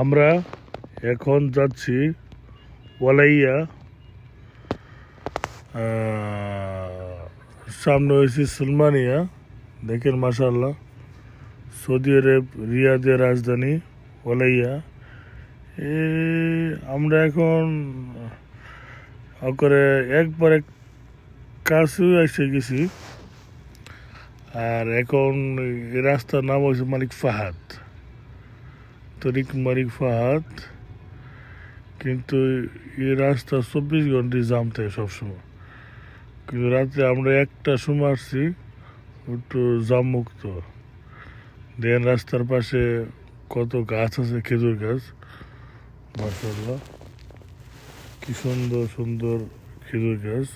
আমরা এখন যাচ্ছি ওয়ালাইয়া সামনে হয়েছি সুলমানিয়া। দেখেন মাসাল্লাহ সৌদি আরব, রিয়াদের রাজধানী ওয়ালাইয়া। এ, আমরা এখন করে একবারে কাছেও এসে গেছি। আর এখন রাস্তার নাম হয়েছে মালিক ফাহাদ। তরিক মারিক, ফাহাদ। কিন্তু এই রাস্তা চব্বিশ ঘন্টায় জাম থাকে সবসময়। কিন্তু রাতে আমরা একটা সময় আসছি, একটু জাম মুক্ত দেন রাস্তার পাশে কত গাছ আছে, খেজুর গাছ। মাসাল্লাহ কি সুন্দর সুন্দর খেজুর গাছ।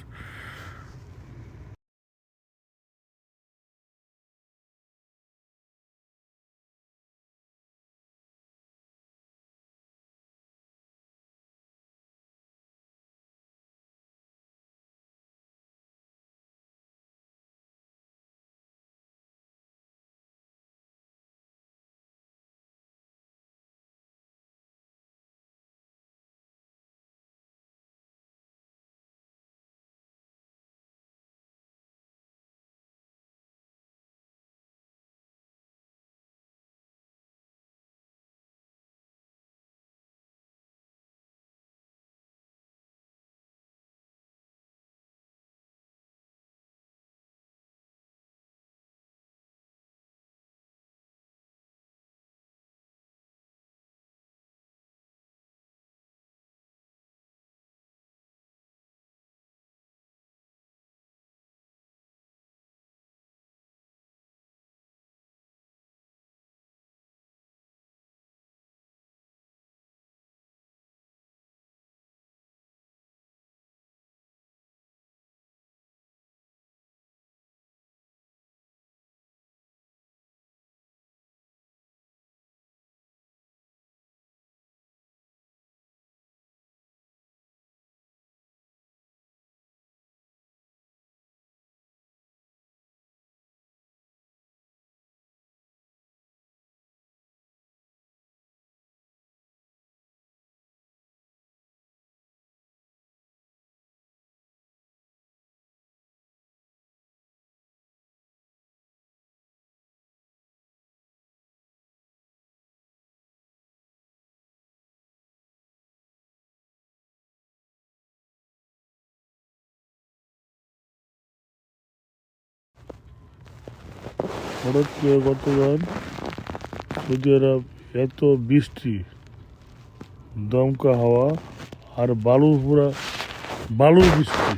হঠাৎ করে গতবার সৌদি আরব এত বৃষ্টি, দমকা হাওয়া, আর বালু পুরা, বালুর বৃষ্টি।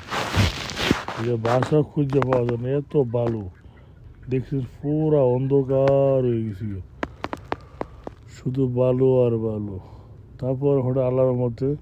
যে বাসা খুঁজে পাওয়া যায় না, এত বালু। দেখছি পুরা অন্ধকার হয়ে গেছিল। শুধু বালু আর বালু। তারপর হঠাৎ আল্লাহর মতে